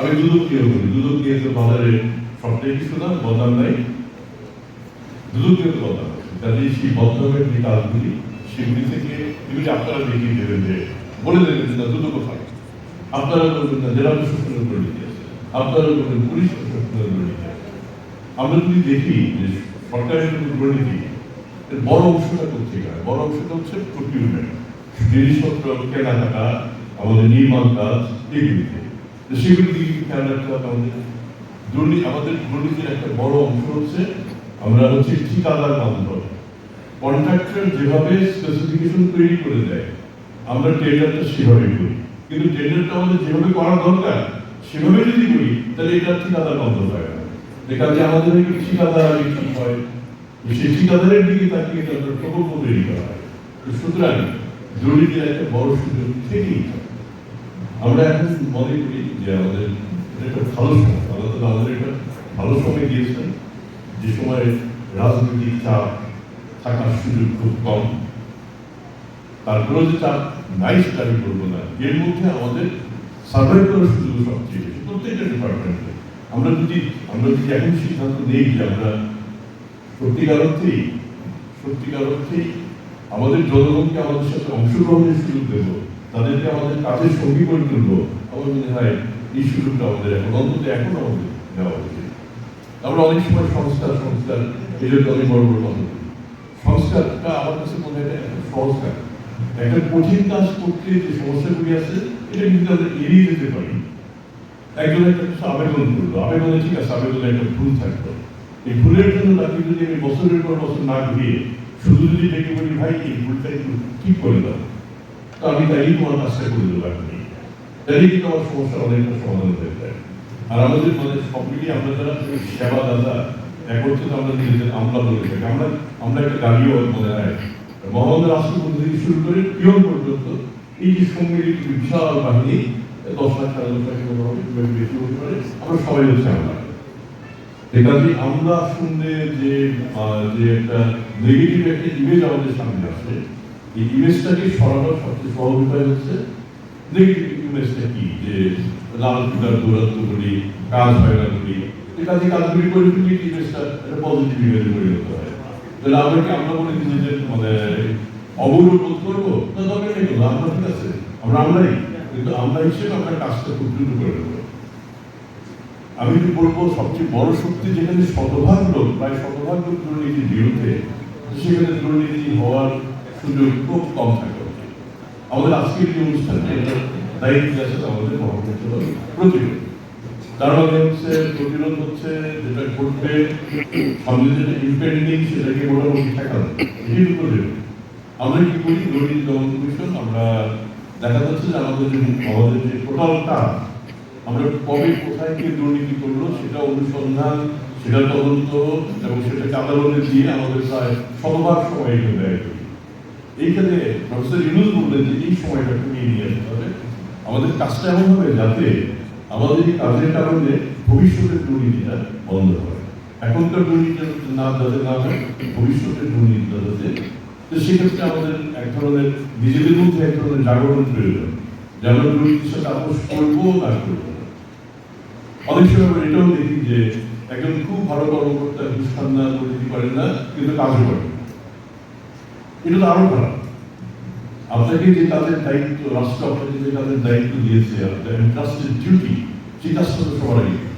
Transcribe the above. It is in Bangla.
আমি দুদক নিয়ে বলি? দুদক তো বাজারে সবটাই কিছু না বদনাম নাই। দুদক বদনাম সেই বদনামের যে কাজগুলি, সেগুলি থেকে এগুলি আপনারা দেখিয়ে দেবেন যে, বলে দেবেন যে, না দুদক আপনারা বলবেন, না, জেলা প্রশাসনের আপনারা বলবেন, পুলিশ প্রশাসনের আমরা যদি দেখি যে সরকারের দুর্নীতি বড় অংশটা বড় অংশটা হচ্ছে প্রকিউরমেন্ট জিনিসপত্র কেনাকাটা আমাদের নির্মাণ কাজ, এগুলিতে। আমাদের। দুর্নীতি আমাদের দুর্নীতির একটা বড় অংশ হচ্ছে আমরা হচ্ছে ঠিকাদার কন্ট্রাক্টর যেভাবে স্পেসিফিকেশন তৈরি করে দেয়, আমরা টেন্ডারটা সেভাবে করি। কিন্তু টেন্ডারটা আমাদের যেভাবে করা দরকার সেভাবে যদি করি, তাহলে এটা ঠিকাদার বান্ধব হয় না। এখানে আমাদের ঠিকাদার আগে হয় সেই ঠিকাদারের দিকে তাকিয়ে তাদের প্রকল্প তৈরি করা হয়। সুতরাং দুর্নীতির একটা বড় সুযোগ থেকেই। আমরা এখন মনে করি যে আমাদের একটা ভালো সময়। তাআলা আমাদের একটা ভালো সময় দিয়েছেন যে সময় রাজনৈতিক চাপ থাকার সুযোগ খুব কম। তারপরেও যে চাপ নাই সেটা আমি বলব না। এর মধ্যে আমাদের সার্ভাইভ করার সুযোগ সবচেয়ে বেশি। প্রত্যেকটা ডিপার্টমেন্টে আমরা যদি আমরা যদি এখন সিদ্ধান্ত নেই যে আমরা সত্যিকার অর্থেই সত্যিকার অর্থেই আমাদের জনগণকে আমাদের সাথে অংশগ্রহণের সুযোগ দেব তাদেরকে আমাদের কাজের সঙ্গী করে তুলবো, আমার মনে হয় এই সুযোগটা আমাদের এখন, অন্তত এখন আমাদের দেওয়া উচিত। আমরা অনেক সময় সংস্কার সংস্কার জন্য অনেক বড় বড় কথা। সংস্কারটা আমার কাছে মনে হয় একটা কাজ। একটা কঠিন কাজ করতে যে সমস্যাগুলি আছে, এটা কিন্তু আমরা এড়িয়ে যেতে পারি। একজন একটা কিছু আবেদন করল, আবেদনে ঠিক আছে, আবেদনে একটা ভুল থাকল। এই ভুলের জন্য তাকে যদি আমি বছরের পর বছর না ঘুরিয়ে, শুধু যদি ডেকে বলি, ভাই, এই ভুলটা একটু ঠিক করে দাও। তো আমি তাই তোমার কাজটা করে দেবো আপনি কিন্তু আমার সমস্যা অনেকটা সমাধান হয়ে যায় আর আমাদের মানে মিলিয়ে আমরা যারা সেবা দাদা এক অর্থে তো আমরা নিজেদের আমলা বলে থাকি আমরা আমরা একটা গাড়িও মনে হয় মোহাম্মদ রাষ্ট্রপতি থেকে শুরু করে পিয়ন পর্যন্ত এই যে সম্মিলিত বিশাল বাহিনী দশ লাখ সাড়ে দশ লাখ বেশি হতে পারে আমরা সবাই হচ্ছে আমরা যে আমরা শুনলে যে যে একটা নেগেটিভ একটা ইমেজ আমাদের সামনে আসছে এই ইমেজটাকে সরানোর সবচেয়ে সহজ উপায় হচ্ছে নেগেটিভ ইমেজটা কি? যে লাল কাজ কাজগুলি করে ইমেজটা একটা পজিটিভ ইমেজে পরিণত হয়। তাহলে আমরা কি আমরা দিচ্ছি যে মানে করব না দরকার নেই আমরা ঠিক আছে। আমরা আমরাই, কিন্তু আমরা হিসেবে আমরা কাজটা খুব দ্রুত করে দেবো আমি কি বলব, সবচেয়ে বড় শক্তি যেখানে শতভাগ লোক প্রায় শতভাগ লোক দুর্নীতির বিরুদ্ধে, সেখানে দুর্নীতি হওয়ার সুযোগ খুব কম থাকে। আমাদের আজকের যে অনুষ্ঠানটা দায়িত্ব আছে আমাদের মহাপ্রতিরোধ প্রতিরোধ। তার মানে হচ্ছে প্রতিরোধ হচ্ছে যেটা ঘটবে সামনে যেটা ইম্পেন্ডিং সেটাকে মোটামুটি ঠেকানো এটি প্রতিরোধ আমরা কি করি? দুর্নীতি দমন কমিশন আমরা দেখা যাচ্ছে যে আমাদের যে আমাদের যে টোটাল কাজ আমরা কবে কোথায় কে দুর্নীতি করল, সেটা অনুসন্ধান, সেটা তদন্ত, এবং সেটাকে আদালতে দিয়ে আমাদের প্রায় শতভাগ সময় ব্যয় করি এইখানে প্রফেসর ইউনুস বললেন যে, এই সময়টা কমিয়ে নিয়ে আসতে হবে। আমাদের কাজটা এমন হবে যাতে আমাদের এই কাজের কারণে ভবিষ্যতের দুর্নীতিটা বন্ধ হয়। এখনকার দুর্নীতি না যাতে না হয়, ভবিষ্যতের দুর্নীতিটা যাতে তো সেক্ষেত্রে আমাদের এক ধরনের, নিজেদের মধ্যে এক ধরনের জাগরণ প্রয়োজন যে আমরা দুর্নীতির সাথে আপোষ করব না করব। অনেক সময় আমরা এটাও দেখি যে, একজন খুব ভালো কর্মকর্তা ঘুষ খান না দুর্নীতি করেন না, কিন্তু কাজও করেন। এটা তো আরও খারাপ আপনাকে যে তাদের দায়িত্ব, রাষ্ট্র আপনাকে যে তাদের দায়িত্ব দিয়েছে, আপনার ট্রাস্টেড ডিউটি সেই কাজটা তো সবার আগে।